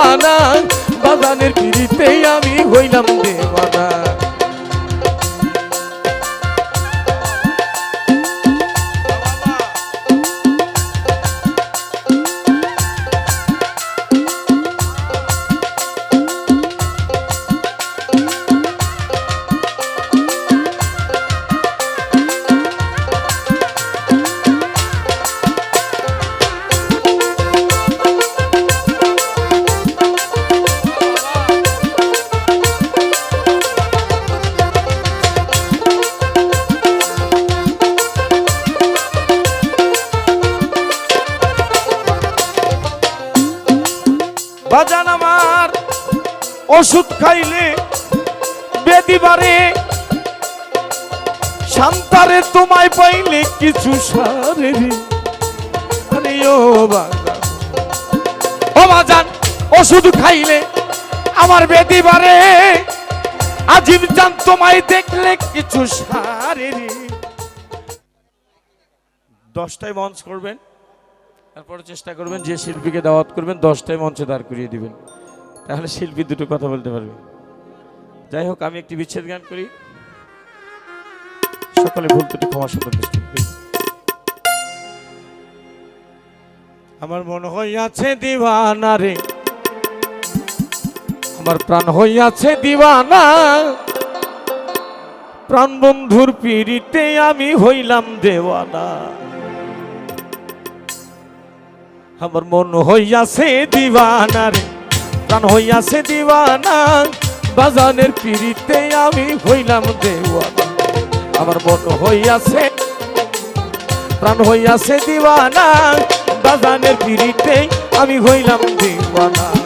দিওয়ানা বাজানের ওষুধ খাইলে বেদিবারে শান্তারে তোমায় পাইলে কিছু সারে আরে ও বাজান বাজান ওষুধ খাইলে আমার বেদিবারে আজিব জান তোমায় দেখলে কিছু সারে দশটায় মঞ্চ করবেন, তারপরে চেষ্টা করবেন যে শিল্পীকে দাওয়াত করবেন, দশটায় মঞ্চে দাঁড় করিয়ে দিবেন। তাহলে শিল্পী দুটো কথা বলতে পারবে। যাই হোক, আমি একটি বিচ্ছেদ গান করি। সকালে ভুল ত্রুটি ক্ষমা আমার মন হইয়াছে দিওয়ানা রে। আমার প্রাণ হইয়াছে দিবানা। প্রাণ বন্ধুর পিড়িতে আমি হইলাম দেওয়ানা। আমার মন হইয়াছে দিওয়ানা রে। প্রাণ হইয়াছে দিওয়ানা। বাজানের পিড়িতে আমি হইলাম দেওয়ানা। আমার মন হইয়াছে, প্রাণ হইয়াছে দিওয়ানা। বাজানের পিড়িতে আমি হইলাম দিওয়ানা।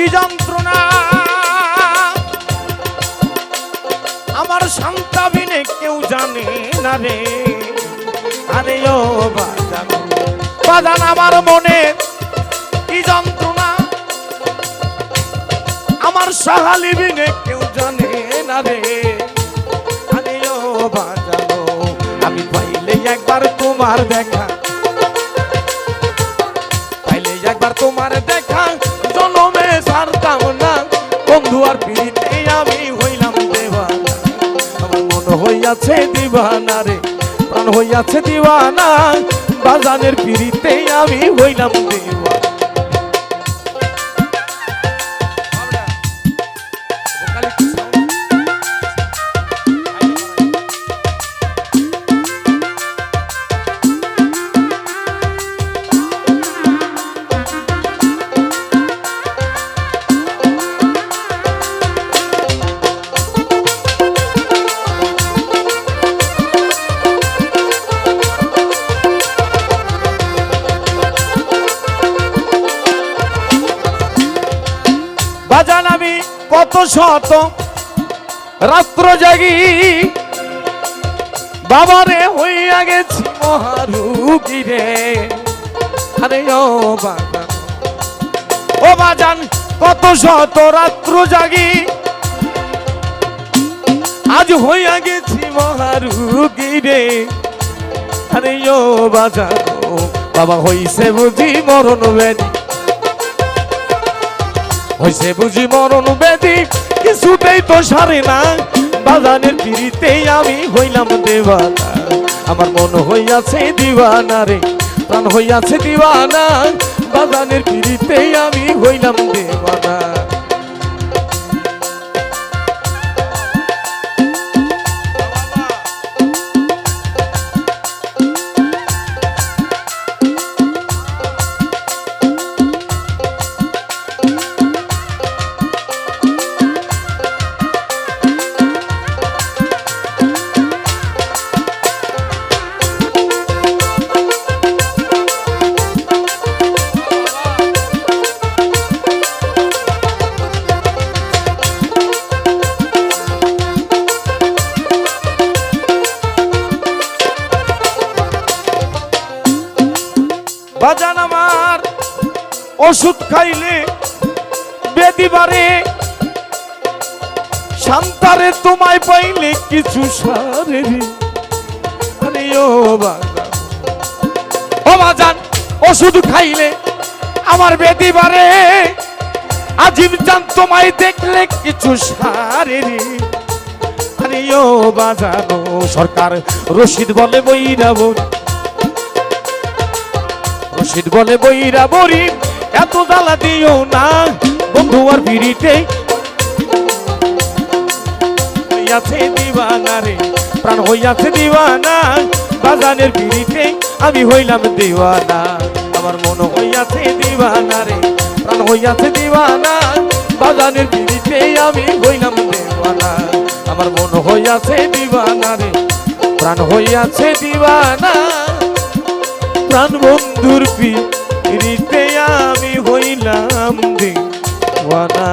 কি যন্ত্রণা আমার শান্তা বিনে কেউ জানে না রে। আরে ও বাজান বাজান আমার মনে কি যন্ত্রণা? আমার সাহালি বিনে কেউ জানে না রে। আরে ও বাজানো, আমি পাইলে একবার তোমার দেখা। পাইলে একবার তোমার দেখা। আর পিড়িতে আমি হইলাম দেওয়ানা। আমার মন হইয়াছে দিবানা রে, প্রাণ হইয়াছে দিবানা বাজানের পিড়িতে আমি হইলাম দেওয়ানা। কত শত রাত্র জাগি। বাবারে হইয়া গেছি মহারুগী রে। আরে ও বাজান ও বাজান, কত শত রাত্র জাগি। আজ হইয়া গেছি মহারুগী রে। আরে ও বাজান, বাবা হইছে বুঝি মরণ বেদি। হইছে বুঝি মরণ বেদি কিছুতেই তো সারে না। বাজানের পিড়িতেই আমি হইলাম দেওয়ানা। আমার মন হইয়াছে দিওয়ানা রে, প্রাণ হইয়াছে দিওয়ানা। বাজানের পিড়িতেই আমি হইলাম দেওয়ানা। ওষুধ খাইলে বেদিবারে শান্তারে তোমায় পাইলে কিছু সারে আরে ও বাজান ও বাজান ওষুধ খাইলে আমার বেদিবারে আজিব জান তোমায় দেখলে কিছু সারে আরে ও বাজানো সরকার, রশিদ বলে বইরা বলি রশিদ বলে বইরা বরি এত জ্বালা দিও না, বন্ধু আর বিড়িতে। হইয়াছে দিওয়ানা রে, প্রাণ হইয়াছে দিওয়ানা বাজানের বিড়িতে আমি হইলাম দিওয়ানা। আমার মন হইয়াছে দিওয়ানা রে, প্রাণ হইয়াছে দিওয়ানা বাজানের বিড়িতে আমি হইলাম দিওয়ানা। আমার মন হইয়াছে দিওয়ানা রে, প্রাণ হইয়াছে দিওয়ানা প্রাণ বন্ধুর পিড়িতে wanna